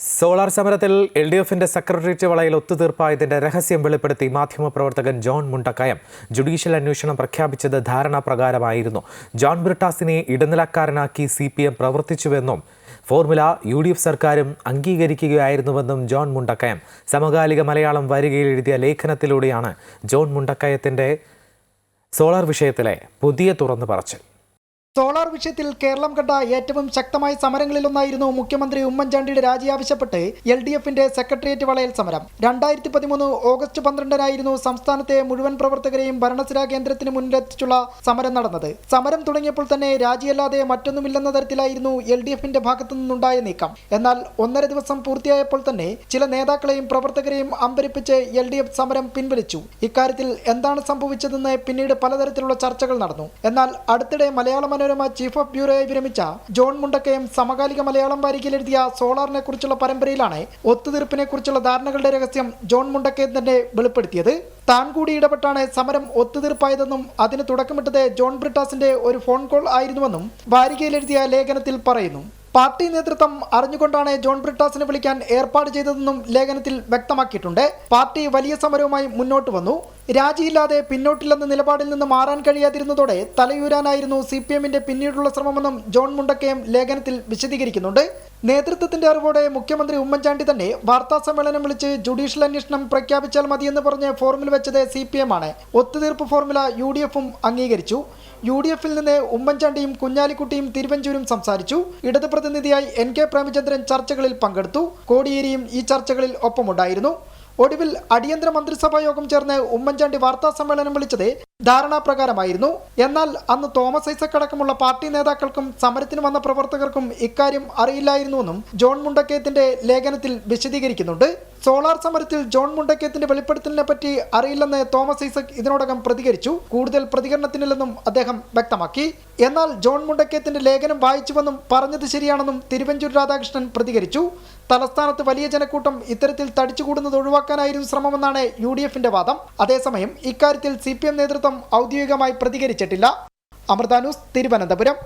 Solar സമരത്തിൽ L D എഫിന്റെ secretariat വളയിൽ ഒത്തുതീർപ്പായതിന്റെ രഹസ്യം വെളിപ്പെടുത്തി മാധ്യമപ്രവർത്തകൻ ജോൺ മുണ്ടക്കയം ജുഡീഷ്യൽ അന്വേഷണം പ്രഖ്യാപിച്ചത് ധാരണാപ്രകാരമായിരുന്നു. ജോൺ ബ്രിട്ടാസിനെ ഇടനിലക്കാരനാക്കി സി പി എം പ്രവർത്തിച്ചുവെന്നും ഫോർമുല യു ഡി എഫ് സർക്കാരും അംഗീകരിക്കുകയായിരുന്നുവെന്നും ജോൺ മുണ്ടക്കയം സമകാലിക മലയാളം വരികയിൽ എഴുതിയ ലേഖനത്തിലൂടെയാണ് ജോൺ മുണ്ടക്കയത്തിന്റെ സോളാർ വിഷയത്തിലെ പുതിയ തുറന്നു പറച്ചിൽ. സോളാർ വിഷയത്തിൽ കേരളം കണ്ട ഏറ്റവും ശക്തമായ സമരങ്ങളിലൊന്നായിരുന്നു മുഖ്യമന്ത്രി ഉമ്മൻചാണ്ടിയുടെ രാജി ആവശ്യപ്പെട്ട് എൽ ഡി എഫിന്റെ സെക്രട്ടേറിയറ്റ് വളയൽ സമരം. രണ്ടായിരത്തി പതിമൂന്ന് ഓഗസ്റ്റ് പന്ത്രണ്ടിനായിരുന്നു സംസ്ഥാനത്തെ മുഴുവൻ പ്രവർത്തകരെയും ഭരണസിരാ കേന്ദ്രത്തിന് മുന്നിലെത്തിച്ചുള്ള സമരം നടന്നത്. സമരം തുടങ്ങിയപ്പോൾ തന്നെ രാജിയല്ലാതെ മറ്റൊന്നുമില്ലെന്ന തരത്തിലായിരുന്നു എൽ ഡി എഫിന്റെ ഭാഗത്തു നിന്നുണ്ടായ നീക്കം. എന്നാൽ ഒന്നര ദിവസം പൂർത്തിയായപ്പോൾ തന്നെ ചില നേതാക്കളെയും പ്രവർത്തകരെയും അമ്പരിപ്പിച്ച് എൽ ഡി എഫ് സമരം പിൻവലിച്ചു. ഇക്കാര്യത്തിൽ എന്താണ് സംഭവിച്ചതെന്ന് പിന്നീട് പലതരത്തിലുള്ള ചർച്ചകൾ നടന്നു. എന്നാൽ അടുത്തിടെ മലയാള മനോരമ ചീഫ് ഓഫ് ബ്യൂറോയായി വിരമിച്ച ജോൺ മുണ്ടക്കയം സമകാലിക മലയാളം വാരികയിൽ എഴുതിയ സോളാറിനെ കുറിച്ചുള്ള പരമ്പരയിലാണ് ഒത്തുതീർപ്പിനെ കുറിച്ചുള്ള ധാരണകളുടെ രഹസ്യം ജോൺ മുണ്ടക്കയം തന്നെ വെളിപ്പെടുത്തിയത്. താൻ കൂടി ഇടപെട്ടാണ് സമരം ഒത്തുതീർപ്പായതെന്നും അതിന് തുടക്കമിട്ടത് ജോൺ ബ്രിട്ടാസിന്റെ ഒരു ഫോൺ കോൾ ആയിരുന്നുവെന്നും വാരികയിൽ എഴുതിയ ലേഖനത്തിൽ പറയുന്നു. പാർട്ടി നേതൃത്വം അറിഞ്ഞുകൊണ്ടാണ് ജോൺ ബ്രിട്ടാസിനെ വിളിക്കാൻ ഏർപ്പാട് ചെയ്തതെന്നും ലേഖനത്തിൽ വ്യക്തമാക്കിയിട്ടുണ്ട്. പാർട്ടി വലിയ സമരവുമായി മുന്നോട്ട് വന്നു. രാജിയില്ലാതെ പിന്നോട്ടില്ലെന്ന നിലപാടിൽ നിന്ന് മാറാൻ കഴിയാതിരുന്നതോടെ തലയൂരാനായിരുന്നു സി പി എമ്മിന്റെ പിന്നീടുള്ള ശ്രമമെന്നും ജോൺ മുണ്ടക്കയം ലേഖനത്തിൽ വിശദീകരിക്കുന്നുണ്ട്. നേതൃത്വത്തിന്റെ അറിവോടെ മുഖ്യമന്ത്രി ഉമ്മൻചാണ്ടി തന്നെ വാർത്താ സമ്മേളനം വിളിച്ച് ജുഡീഷ്യൽ അന്വേഷണം പ്രഖ്യാപിച്ചാൽ മതിയെന്ന് പറഞ്ഞ് ഫോർമുല വെച്ചത് സി പി എം ആണ്. ഒത്തുതീർപ്പ് ഫോർമുല യു ഡി എഫും അംഗീകരിച്ചു. യു ഡി എഫിൽ നിന്ന് ഉമ്മൻചാണ്ടിയും കുഞ്ഞാലിക്കുട്ടിയും തിരുവഞ്ചൂരും സംസാരിച്ചു. ഇടത് പ്രതിനിധിയായി എൻ കെ പ്രേമചന്ദ്രൻ ചർച്ചകളിൽ പങ്കെടുത്തു. കോടിയേരിയും ഈ ചർച്ചകളിൽ ഒപ്പമുണ്ടായിരുന്നു. ഒടുവിൽ അടിയന്തര മന്ത്രിസഭാ യോഗം ചേർന്ന് ഉമ്മൻചാണ്ടി വാർത്താ സമ്മേളനം വിളിച്ചത് ധാരണാപ്രകാരമായിരുന്നു എന്നാൽ അന്ന് തോമസ് ഐസക് അടക്കമുള്ള പാർട്ടി നേതാക്കൾക്കും സമരത്തിന് വന്ന പ്രവർത്തകർക്കും ഇക്കാര്യം അറിയില്ലായിരുന്നുവെന്നും ജോൺ മുണ്ടക്കയത്തിന്റെ ലേഖനത്തിൽ വിശദീകരിക്കുന്നുണ്ട്. സോളാർ സമരത്തിൽ ജോൺ മുണ്ടക്കയത്തിന്റെ വെളിപ്പെടുത്തലിനെ പറ്റി അറിയില്ലെന്ന് തോമസ് ഐസക് ഇതിനോടകം പ്രതികരിച്ചു. കൂടുതൽ പ്രതികരണത്തിനില്ലെന്നും അദ്ദേഹം വ്യക്തമാക്കി. എന്നാൽ ജോൺ മുണ്ടക്കയത്തിന്റെ ലേഖനം വായിച്ചുവെന്നും പറഞ്ഞത് ശരിയാണെന്നും തിരുവഞ്ചൂർ രാധാകൃഷ്ണൻ പ്രതികരിച്ചു. തലസ്ഥാനത്ത് വലിയ ജനക്കൂട്ടം ഇത്തരത്തിൽ തടിച്ചുകൂടുന്നത് ഒഴിവാക്കാനായിരുന്നു ശ്രമമെന്നാണ് യു ഡി എഫിന്റെ വാദം. അതേസമയം ഇക്കാര്യത്തിൽ സി പി എം നേതൃത്വം ഔദ്യോഗികമായി പ്രതികരിച്ചിട്ടില്ല. അമൃത തിരുവനന്തപുരം.